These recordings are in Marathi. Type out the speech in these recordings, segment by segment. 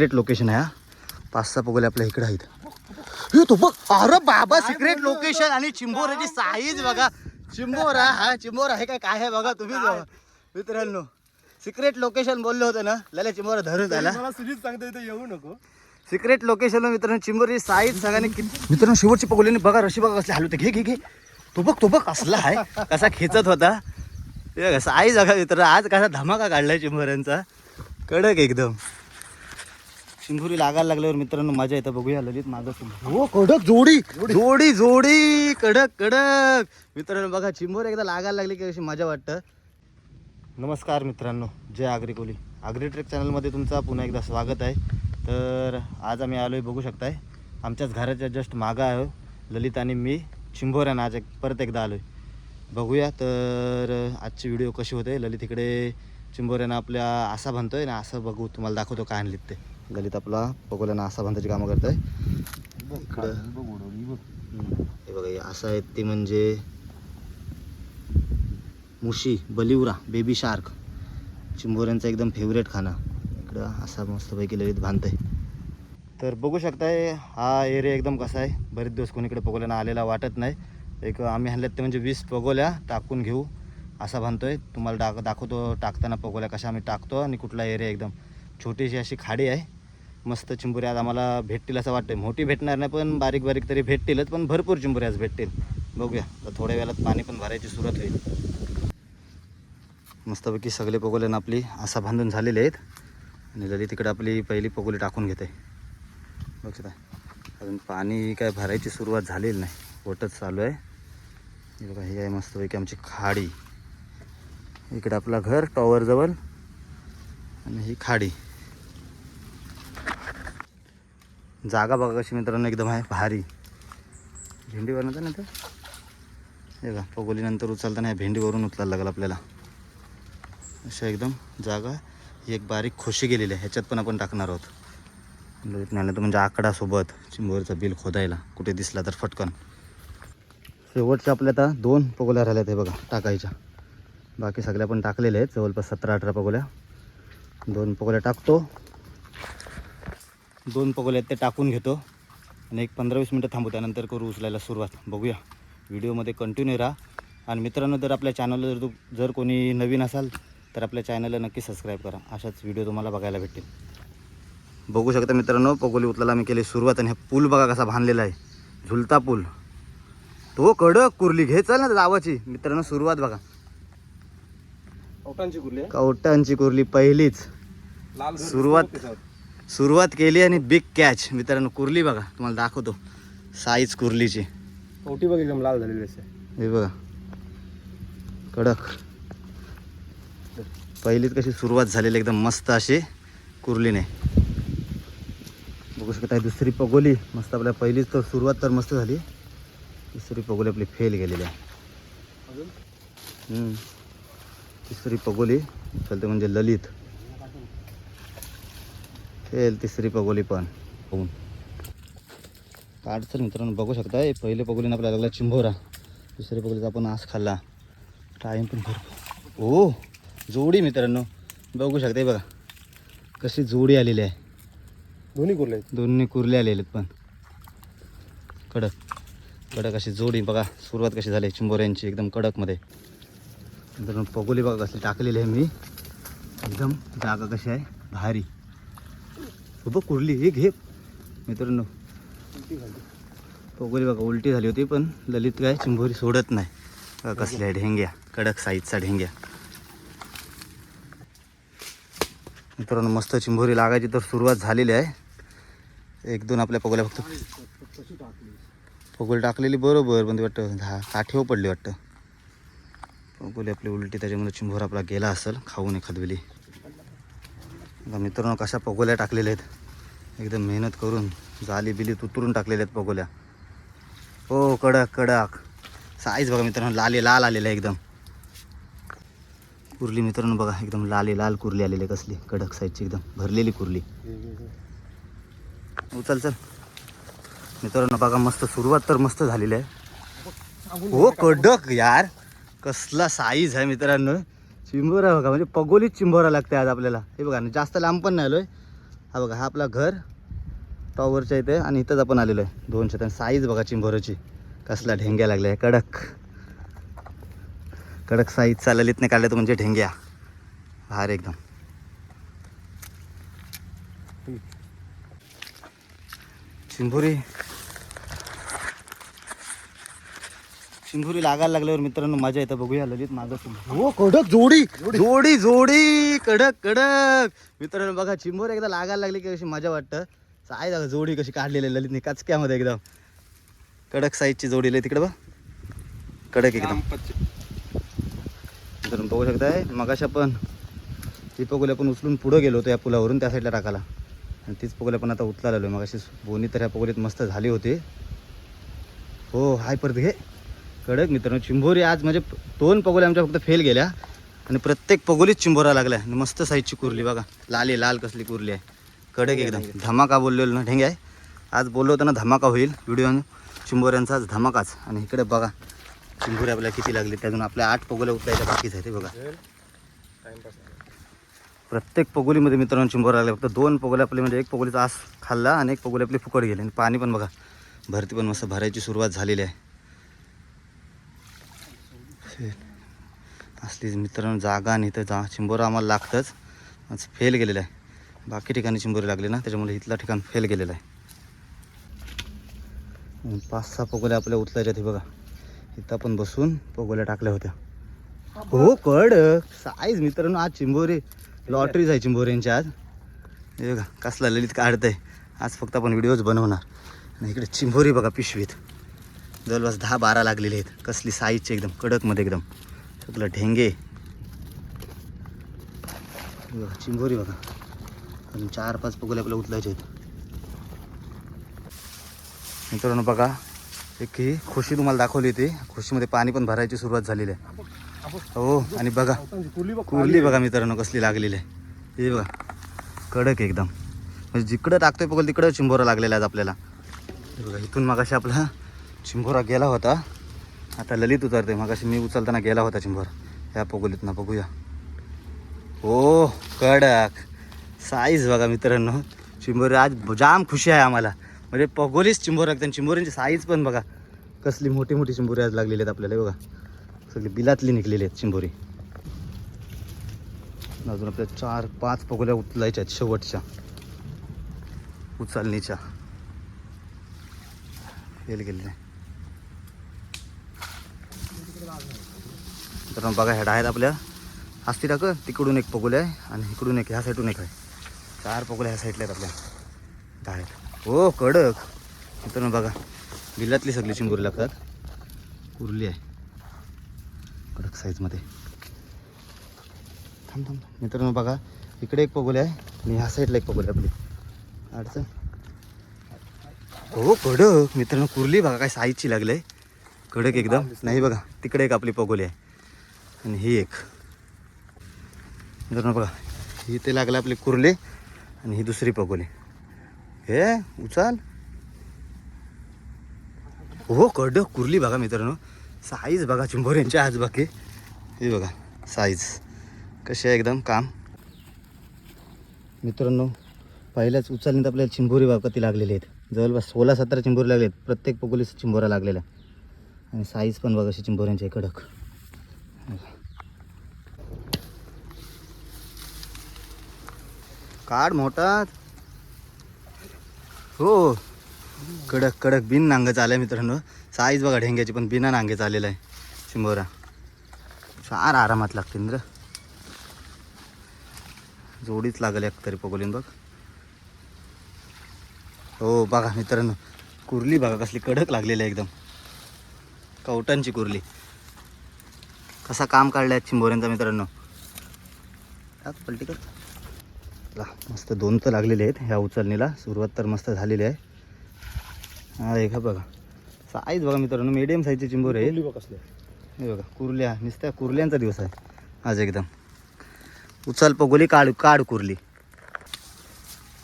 सिक्रेट लोकेशन आहे हा. पाच सहा पगोले आपल्या इकडे आहेत. हे तो बघ अरे बाबा सिक्रेट लोकेशन आणि चिंबोराची साईज बघा. चिंबोरा हा चिंबोरा आहे काय काय आहे बघा तुम्ही मित्रांनो सिक्रेट लोकेशन बोललो होतं ना लल्या चिंबोरा धरून आला मला सुजित सांगतो इथे येऊ नको. सिक्रेट लोकेशन मित्रांनो चिंबोरी साईज सगळ्यांनी मित्रांनो शेवटची पगोलीने बघा रशी बघा कसली हलवते. घे घे घे. तो बघ तो बघ कसला आहे कसा खेचत होता. साईज बघा मित्र आज कसा धमाका काढलाय चिंबोऱ्यांचा. कडक एकदम. चिंबुरी लागायला लागल्यावर मित्रांनो मजा येतं बघूया ललित मागं हो कडक जोडी. जोडी जोडी कडक कडक. मित्रांनो बघा चिंबोर एकदा लागायला लागली की अशी मजा वाटतं. नमस्कार मित्रांनो जय आगरी कोली. आगरी ट्रेक चॅनलमध्ये तुमचं पुन्हा एकदा स्वागत आहे. तर आज आम्ही आलो आहे बघू शकताय. आमच्याच घराच्या जस्ट मागं आहे ललित आणि मी चिंबोऱ्यानं आज एक परत एकदा आलो आहे बघूया तर आजची व्हिडिओ कशी होते ललित इकडे चिंबोऱ्यानं आपल्या आसा बांधतोय ना असं बघू तुम्हाला दाखवतो काय आणलीत ते. ललित आपला पगोल्यानं आसा बांधायची कामं करतोय. इकडं. हे बघा. हे असं आहे ते म्हणजे मुशी बलिवरा बेबी शार्क. चिंबोऱ्यांचा एकदम फेवरेट खाना इकडं असा मस्तपैकी ललित बांधतंय. तर बघू शकताय हा एरिया एकदम कसा आहे. बरेच दिवस कोणीकडे पगोल्यानं आलेला वाटत नाही. एक आम्ही आणल्यात ते म्हणजे वीस पगोल्या टाकून घेऊ. असा बांधतोय तुम्हाला डाक दाखवतो टाकताना पगोल्या कशा आम्ही टाकतो आणि कुठला एरिया एकदम. छोटीशी अशी खाडी आहे. मस्त चिंबुऱ्या आज आम्हाला भेटतील असं वाटतंय. मोठी भेटणार नाही पण बारीक बारीक तरी भेटतीलच पण भरपूर चिंबोरी आज भेटतील. बघूया. तर थोड्या वेळात पाणी पण भरायची सुरुवात होईल. मस्तपैकी सगळे पगोल्यानं आपली असा बांधून झालेले आहेत. आणि ललित तिकडे आपली पहिली पकोली टाकून घेते. बघ अजून पाणी काय भरायची सुरुवात झालेली नाही. वटच चालू आहे. हे बघा आहे मस्तपैकी आमची खाडी. इकडे आपला घर टॉवरजवळ आणि ही खाडी. जागा बघा कशी मित्रांनो एकदम आहे भारी. भेंडी बनवता ना तर हे का पगोलीनंतर उचलताना ह्या भेंडीवरून उचलायला लागेल आपल्याला. अशा एकदम जागा. ही एक बारीक खोशी गेलेली आहे. ह्याच्यात पण आपण टाकणार आहोत. नाही तर म्हणजे आकडासोबत चिंबोरचं बिल खोदायला. कुठे दिसला तर फटकन. शेवटच्या आपल्या आता दोन पगोल्या राहिल्या आहेत बघा टाकायच्या. बाकी सगळ्या पण टाकलेल्या आहेत जवळपास सतरा अठरा पगोल्या. दोन पगोल्या टाकतो. दोन पगोल्या आहेत ते टाकून घेतो. आणि एक पंधरा वीस मिनटं थांबू त्यानंतर करू उचलायला सुरुवात. बघूया. व्हिडिओमध्ये कंटिन्यू राहा. आणि मित्रांनो जर आपल्या चॅनलला जर जर कोणी नवीन असाल तर आपल्या चॅनलला नक्की सबस्क्राईब करा. अशाच व्हिडिओ तुम्हाला बघायला भेटतील. बघू शकता मित्रांनो पगोली उचलायला मी केली सुरुवात आणि हा पूल बघा कसा बांधलेला आहे. झुलता पूल. तो कडक कुर्ली. घे चल ना जावाची. मित्रांनो सुरुवात बघा. औटांची कुर्ली कवटांची कुर्ली पहिलीच. लाल सुरुवात सुरुवात केली आणि बिग कॅच मित्रांनो कुर्ली बघा तुम्हाला दाखवतो. साईज कुर्लीची. कवटी बघ एकदम लाल झालेली असते हे बघा. कडक. पहिलीच कशी सुरुवात झालेली एकदम मस्त अशी कुर्लीने. बघू शकता ही दुसरी पगोली. मस्त आपल्या पहिलीच तर सुरुवात तर मस्त झाली. दुसरी पगोली आपली फेल गेलेली आहे. अजून? हम्म. तिसरी पगोली चलते म्हणजे ललित. फेल तिसरी पगोली पण. होऊन काढचं मित्रांनो बघू शकता हे पहिले पगोलीनं आपल्याला लागला चिंभोरा दुसऱ्या पगोलीचा आपण आस खाल्ला. टाईम पण भरपूर. ओ जोडी मित्रांनो. बघू शकता बघा. कशी जोडी आलेली आहे. दोन्ही कुर्ले दोन्ही कुर्ले आलेले आहेत पण. कडक. कडक अशी जोडी. बघा सुरुवात कशी झाली चिंबोऱ्यांची एकदम कडकमध्ये. मित्रांनो पगोली बघा कसली टाकलेली आहे मी. एकदम जागा कशी आहे? भारी. खूप कुरली. ही हे. घे मित्रांनो. पगोली बघा उलटी झाली होती पण ललित काय चिंबोरी सोडत नाही. बघा कसल्या ढेंग्या. कडक साईजचा ढेंग्या. मित्रांनो मस्त चिंबोरी लागायची तर सुरुवात झालेली आहे. एक दोन आपल्या पगोल्या फक्त. पगोली टाकलेली बरोबर पण ते वाटतं दहा काठीवर पडली वाटतं. पगोली आपली उलटी त्याच्यामध्ये चिंभोर आपला गेला असेल खाऊन एखादवेली आता मित्रांनो कशा पगोल्या टाकलेल्या आहेत? एकदम मेहनत करून जाली बिली उतरून टाकलेल्या आहेत पगोल्या. हो कडक कडक. साईज बघा मित्रांनो लाली लाल आलेलं आहे एकदम. कुर्ली मित्रांनो बघा एकदम लाली लाल कुर्ली आलेली आहे कसली. कडक साईजची एकदम भरलेली कुर्ली. उचल हो, चल. मित्रांनो बघा मस्त सुरुवात तर मस्त झालेली आहे. हो कडक यार. कसला साईज आहे मित्रांनो. चिंबोरा बघा म्हणजे पगोलीच चिंबोरा लागते आज आपल्याला. हे बघा ना जास्त लांब पण नाही आलो आहे हा बघा हा आपला घर. टॉवरच्या इथे आणि इथंच आपण आलेलो आहे. दोनशे तर साईज बघा चिंबोराची कसला ढेंग्या लागल्या. कडक. कडक साईज चाललीत नाही काढल्या तो म्हणजे ढेंग्या. भार एकदम. चिंबोरी. चिंभोरी लागायला लागल्यावर मित्रांनो मजा येतं. बघूया ललित मागं चिंभोरी. हो कडक जोडी. जोडी जोडी कडक कडक. मित्रांनो बघा चिंभोरी एकदा लागायला लागली की कशी मजा वाटतं. साय जागा जोडी कशी काढलेली आहे ललितने कचक्यामध्ये एकदम. कडक साईजची जोडी लय तिकडे बघ. कडक एकदम. मित्रांनो बघू शकताय मगाशी आपण ती पगोली आपण उचलून पुढं गेलो होतो या पुलावरून त्या साईडला टाकायला. आणि तीच पगोली आपण आता उचलायला आलो मगाशी बोनी तर ह्या पगोलीत मस्त झाली होती. हो हाय परत घे. कडक मित्रांनो चिंभोरी आज म्हणजे दोन पगोल्या आमच्या फक्त फेल गेल्या. आणि प्रत्येक पगोलीत चिंबोरा लागल्या. आणि मस्त साईजची कुरली बघा. लाली लाल कसली कुरली आहे. कडक एकदम. धमाका बोललेलो ना ढेंगे आहे. आज बोललो होतो ना धमाका होईल. व्हिडिओ चिंबोऱ्यांचा आज धमाकाच. आणि इकडे बघा चिंबोरी आपल्याला किती लागली. त्यातून आपल्या आठ पगोल्या उतरायच्या बाकीच आहे ते बघा. प्रत्येक पगोलीमध्ये मित्रांनो चिंबोरा लागले. फक्त दोन पगोले आपले म्हणजे एक पगोलीचा आस खाल्ला आणि एक पगोली आपली फुकट गेली. आणि पाणी पण बघा भरती पण मस्त भरायची सुरुवात झालेली आहे. असलीच मित्रांनो जागा आणि इथं जा चिंबोरा आम्हाला लागतंच. आज फेल गेलेलं आहे. बाकी ठिकाणी चिंबोरी लागली ना त्याच्यामुळे इथला ठिकाण फेल गेलेलं आहे. पाच सहा पगोल्या आपल्या उचलायच्या ते बघा. इथं आपण बसून पगोल्या टाकल्या होत्या. हो कड साईज मित्रांनो आज चिंबोरी. लॉटरीच आहे चिंबोऱ्यांची आज. हे बघा कसला ललित काढतंय. आज फक्त आपण व्हिडिओज बनवणार. आणि इकडे चिंबोरी बघा पिशवीत. जवळपास दहा बारा लागलेले आहेत. कसली साईजचे एकदम कडकमध्ये एकदम. सगळं ढेंगे. बघा चिंबोरी बघा. अजून चार पाच पगोले आपल्याला उचलायचे आहेत. मित्रांनो बघा एक ही खुशी तुम्हाला दाखवली होती. खुशीमध्ये पाणी पण भरायची सुरुवात झालेली आहे. हो आणि बघा कुर्ली कुरली बघा मित्रांनो कसली लागलेली आहे. हे बघा कडक एकदम. म्हणजे जिकडं टाकतोय पगल तिकडं चिंबोरा लागलेला आहे आपल्याला. बघा इथून मगाशी आपला चिंबोरा गेला होता. आता ललित उतरते मगाशी मी उचलताना गेला होता चिंबोरा ह्या पगोलीतनं बघूया. हो कडक. साईज बघा मित्रांनो. चिंबोरी आज जाम खुशी आहे आम्हाला. म्हणजे पगोलीच चिंबोरा लागते चिंबोरींची साईज पण बघा. कसली मोठी मोठी चिंबोरी आज लागलेली आहेत आपल्याला बघा. सगळी बिलातली निघलेली आहेत चिंबोरी अजून आपल्या चार पाच पगोल्या उचलायच्या आहेत शेवटच्या. उचलणीच्या. गेले नाही मित्रांनो मग बघा ह्या आहेत आपल्या असती टाक. तिकडून एक पगोले आहे आणि इकडून एक ह्या साईडून एक आहे. चार पगोल्या ह्या साईडला आहेत आपल्या. डाळ्यात हो कडक. मित्रांनो बघा बिलातली सगळी चिंगुरी लागतात. उरली आहे. कडक साईजमध्ये थांब थांब मित्रांनो बघा इकडे एक पगोले आहे आणि ह्या साईडला एक पगोले आपली. अडचण? हो कडक. मित्रांनो कुर्ली बघा काय साईजची लागले कडक एकदम. नाही बघा तिकडे एक आपली पगोली आहे. आणि ही एक. मित्रांनो बघा ही ते लागले आपली कुर्ले आणि ही दुसरी पगोली हे उचल. हो कडक कुर्ली बघा मित्रांनो. साईज बघा चिंबोऱ्यांची आज बाकी. हे बघा साईज कशी आहे एकदम काम. मित्रांनो पहिल्याच उचलण्यात आपल्याला चिंबोरी बाबती किती लागलेले आहेत. जवळपास सोळा सतरा चिंबोरी लागले आहेत प्रत्येक पगोलीस चिंबोरा लागलेल्या आणि साईज पण बघा अशी चिंबोऱ्यांची कडक. काढ मोठा हो. कडक कडक बिन नांगाचं आलं आहे मित्रांनो. साईज बघा ढेंग्याची पण बिना नांगे आलेलं आहे. चिंबोरा फार आरामात लागते इंद्र जोडीच लागल एक तरी पगोलीन बघ. हो बघा मित्रांनो. कुर्ली बघा कसली कडक लागलेली आहे एकदम. कवटांची कुर्ली. कसा काम काढलाय चिंबोऱ्यांचा मित्रांनो. पलटी कर. ला मस्त दोन तर लागलेले आहेत ह्या उचलणीला. सुरुवात तर मस्त झालेली आहे. हा एक हा बघा. साईज बघा मित्रांनो मीडियम साईजची चिंबोर आहे हे बघा कुर्ल्या नुसत्या कुर्ल्यांचा दिवस आहे. आज एकदम. उचल पगोली काढ काढ कुर्ली.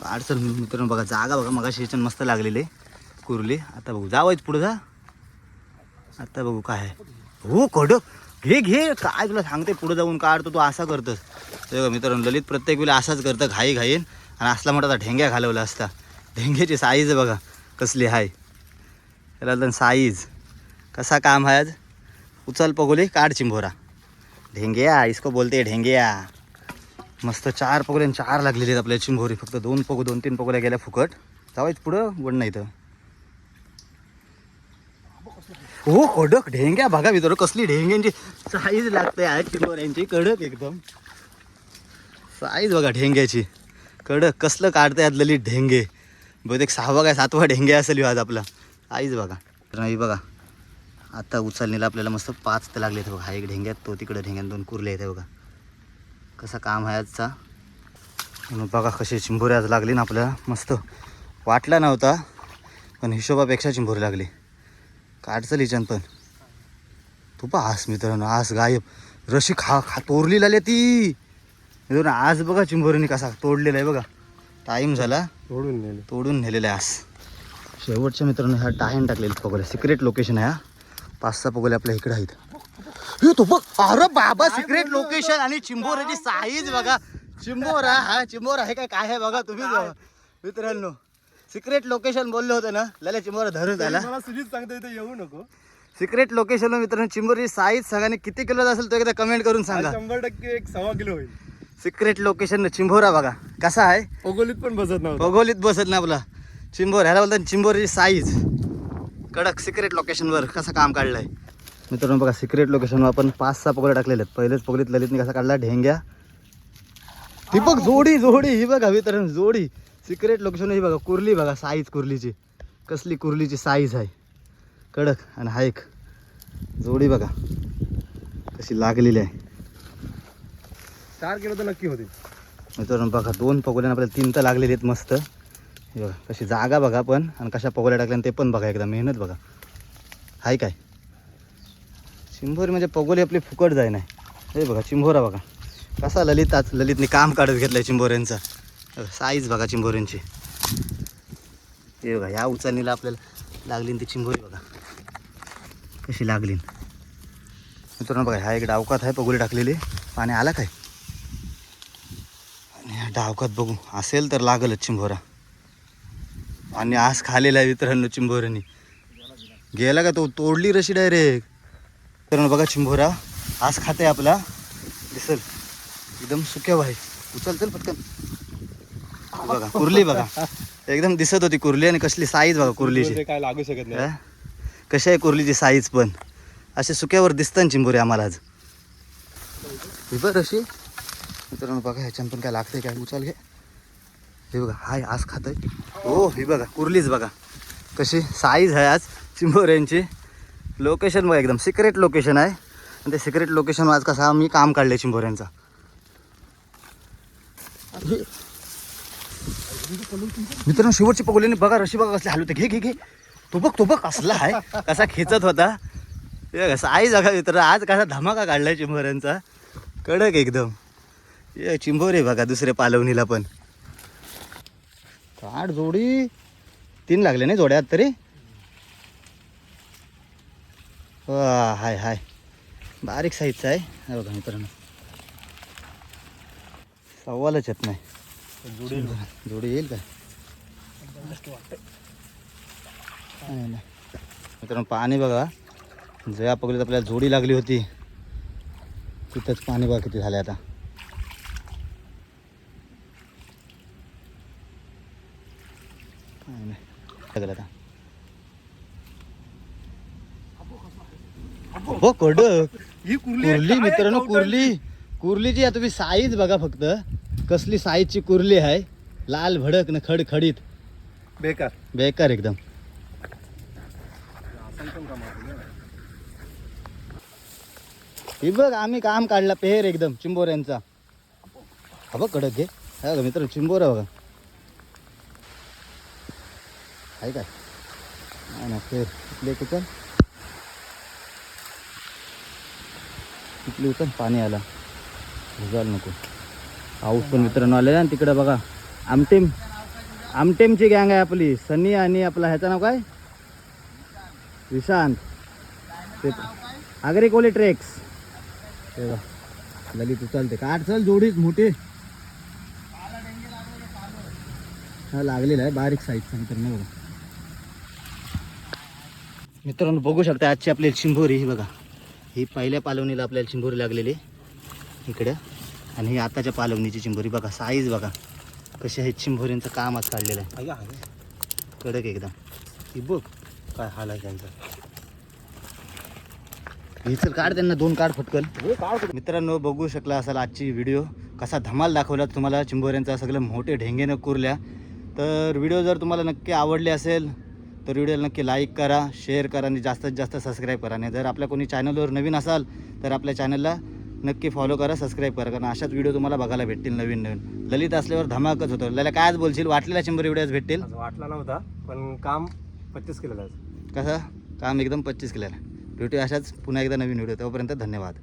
काढ चल मित्रांनो बघा जागा बघा मगा शेचन मस्त लागलेली आहे कुर्ली. आता बघू जावायच पुढं जा. आता बघू काय आहे. हो कडक घे घे. काय तुला सांगते पुढे जाऊन काढतो तू असा करतोस. ते मित्रांनो ललित प्रत्येक वेळेला असाच करतं घाई घाईन. आणि असला मोठा ढेंग्या घालवला असता. ढेंग्याची साईज बघा कसली आहे त्याला तर साईज कसा काम आहे आज? उचल पगोली काढ चिंबोरा. ढेंग्या इसको बोलते ढेंग्या. मस्त चार पगोले चार लागलेले आहेत आपल्या चिंबोरी. फक्त दोन पगो दोन तीन पगोल्या गेल्या फुकट. जावायच पुढं वड नाही तर हो कडक ढेंग्या. बघा मित्र कसली ढेंग्यांची साईज लागते आहेत किलोऱ्यांची कडक एकदम. साईज बघा ढेंग्याची. कडक कसलं काढते आज ललित ढेंगे. बहुतेक सहावा काय सातवा ढेंगे असेल आज आपला. आईच बघा. तर नाही बघा. आता उचलणीला आपल्याला मस्त पाच तर लागले बघा. हा एक ढेंग्यात तो तिकडं ढेंग्यात दोन कुरले आहेत बघा. कसा काम आहे आजचा? म्हणून बघा कशी चिंबोरी आज लागली ना आपल्याला. मस्त. वाटला नव्हता पण हिशोबापेक्षा चिंबोरी लागली. काढचल हिच्यान पण. तू पा आस मित्रांनो आस गायब. रशी खा खा तोरली लागली ती. मित्रांनो आज बघा चिंबोरीने कसा तोडलेला आहे बघा. टाईम झाला. तोडून नेले. तोडून नेलेला आहे आस शेवटच्या मित्रांनो ह्या टायन टाकलेले पगोले सिक्रेट लोकेशन आहे हा. पाच सहा पगोले आपल्या इकडे आहेत. हे तो बघ. अरे बाबा सिक्रेट लोकेशन आणि चिंबोराची साईज बघा. चिंबोरा हा चिंबोरा आहे काय काय आहे बघा तुम्ही. मित्रांनो सिक्रेट लोकेशन बोललो होतं ना लल्या चिंबोरा धरून झाला. मला सुजित सांगतो इथे येऊ नको. सिक्रेट लोकेशन मित्रांनो चिंबोरी साईज सगळ्यांनी किती किलो असेल तो एकदा कमेंट करून सांगा. शंभर टक्के एक सव्वा किलो होईल. सिक्रेट लोकेशन चिंबोरा बघा कसा आहे? ओगोलीत पण बसत नव्हतं. भौगोलिक बसत ना आपला. चिंबोर ह्याला बोलतात चिंबोरीची साईज कडक सिक्रेट लोकेशनवर कसं काम काढलंय. मित्रांनो बघा सिक्रेट लोकेशनवर आपण पाच सहा पगडे टाकलेले आहेत. पहिलेच पगडीत ललितने कसा काढला ढेंग्या. ती बघ जोडी जोडी. ही बघा मित्रांनो जोडी. सिक्रेट लोकेशन ही बघा कुर्ली बघा साईज कुर्लीची. कसली कुर्लीची साईज आहे. कडक आणि हा एक जोडी बघा कशी लागलेली आहे. चार किलो तर नक्की होतील. मित्रांनो बघा दोन पगोल्यानं आपल्याला तीन तर लागलेले आहेत मस्त. हे बघा कशी जागा बघा पण आणि कशा पगोल्या टाकल्या ते पण बघा एकदा मेहनत बघा. हाय काय? चिंभोरी म्हणजे पगोली आपली फुकट जाय नाही हे बघा चिंभोरा बघा. कसा ललित आज ललितने काम काढत घेतलंय चिंभोऱ्यांचा साईज बघा चिंबोऱ्यांची हे बघा ह्या उचलणीला आपल्याला लागली ती चिंबोरी बघा. कशी लागली मित्रांनो बघा ह्या एक डावकात आहे पगोली टाकलेली. पाणी आला काय? आणि ह्या डावकात बघू असेल तर लागलच चिंबोरा. आणि आज खालेला आहे मित्रांनो चिंभोऱ्यानी गेला का तो? तोडली रशी डायरेक्ट. मित्रांनो बघा चिंबोरा आज खाते आपला. दिसल. एकदम सुक्या भाई उचल चल पटकन. बघा कुर्ली बघा. एकदम दिसत होती कुर्ली आणि कसली साईज बघा कुर्लीची. काय लागू शकत नाही. हा? कशी आहे कुर्लीची साईज पण. असे सुक्यावर दिसतं चिंबोरी आम्हाला आज. ही बघ अशी मित्रांनो बघा ह्याच्यानं पण काय लागतंय काय? उचल घे. हे बघा हाय आज खातंय. हो ही बघा कुर्लीच बघा. कशी साईज आहे आज चिंबोऱ्यांची. लोकेशन बघा एकदम सिक्रेट लोकेशन आहे. आणि ते सिक्रेट लोकेशन आज कसा मी काम काढले चिंबोऱ्यांचा. मित्रांनो शेवटची पगोलीने बघा रशी बघा कसली हलवते. घे घे घे. तो बघ तो बघ असला आहे. कसा खेचत होता. हे कसं आई जागा मित्र आज कसा धमाका काढलाय चिंबोऱ्यांचा. कडक एकदम. ये चिंबोरे बघा दुसरे पालवणीला पण. आठ जोडी तीन लागले नाही जोड्यात तरी. वा हाय हाय. बारीक साईजचा आहे. बघा मित्रांनो. सवालच येत नाही. जुडी जोडी येईल नाही. मित्रांनो पाणी बघा. जया पगडीत आपल्याला जोडी लागली होती. तिथंच पाणी बघा किती झाले आता. आता? हो कडक. ही कुर्ली मित्रांनो कुर्ली. कुर्लीची आता तुम्ही साईज बघा फक्त. कसली साईजची कुर्ली आहे? लाल भडक न खडखडीत. बेकार. बेकार एकदम. ही बघ आम्ही काम काढला पेर एकदम चिंबोऱ्यांचा. हा बघ कडक घे हा बघा मित्र चिंबोरा बघा. आहे काय? नाही ना पेर इथले कुठं इथली उचल पाणी आला. भिजायला नको. पाऊस पण मित्रांनो आलेला आणि तिकडं बघा आमटेम आमटेमची गँग आहे आपली. सनी आणि आपला ह्याचं नाव काय? विशांत. ते आगरी कोली ट्रेक्स. ते ललित उचलते. काट चल जोडीच मोठी? हा लागलेला आहे. बारीक साईजचा मित्रांनो बघा. मित्रांनो बघू शकता आजची आपली शिंभोरी. ही बघा ही पहिल्या पालवणीला आपल्याला शिंभोरी लागलेली इकडं. आणि ही आताच्या पालवणीची चिंबोरी बघा साईज बघा. कशी आहे चिंबोरींचं काम आज काढलेलं आहे. कडक एकदम. ही बघ काय हाल आहे त्यांचा. हे चल काढ त्यांना दोन काढ फटकल? मित्रांनो बघू शकला असाल आजची व्हिडिओ कसा धमाल दाखवला तुम्हाला चिंबोऱ्यांचा सगळं मोठे ढेंगेनं कुरल्या. तर व्हिडिओ जर तुम्हाला नक्की आवडले असेल तर व्हिडिओला नक्की लाईक करा शेअर करा आणि जास्तीत जास्त सबस्क्राईब करा. आणि जर आपल्या कोणी चॅनलवर नवीन असाल तर आपल्या चॅनलला नक्की फॉलो करा सबस्क्राईब करा कारण अशाच व्हिडिओ तुम्हाला बघायला भेटतील नवीन नवीन. ललित असल्यावर धमाकच होतं. ललित काय आज बोलशील? वाटलेला शंभर व्हिडिओज भेटतील? वाटला नव्हता पण काम पच्चीस केलेलं आहे कसं? काम एकदम पच्चीस केलेलं भेटूया अशाच पुन्हा एकदा नवीन व्हिडिओ तोपर्यंत धन्यवाद.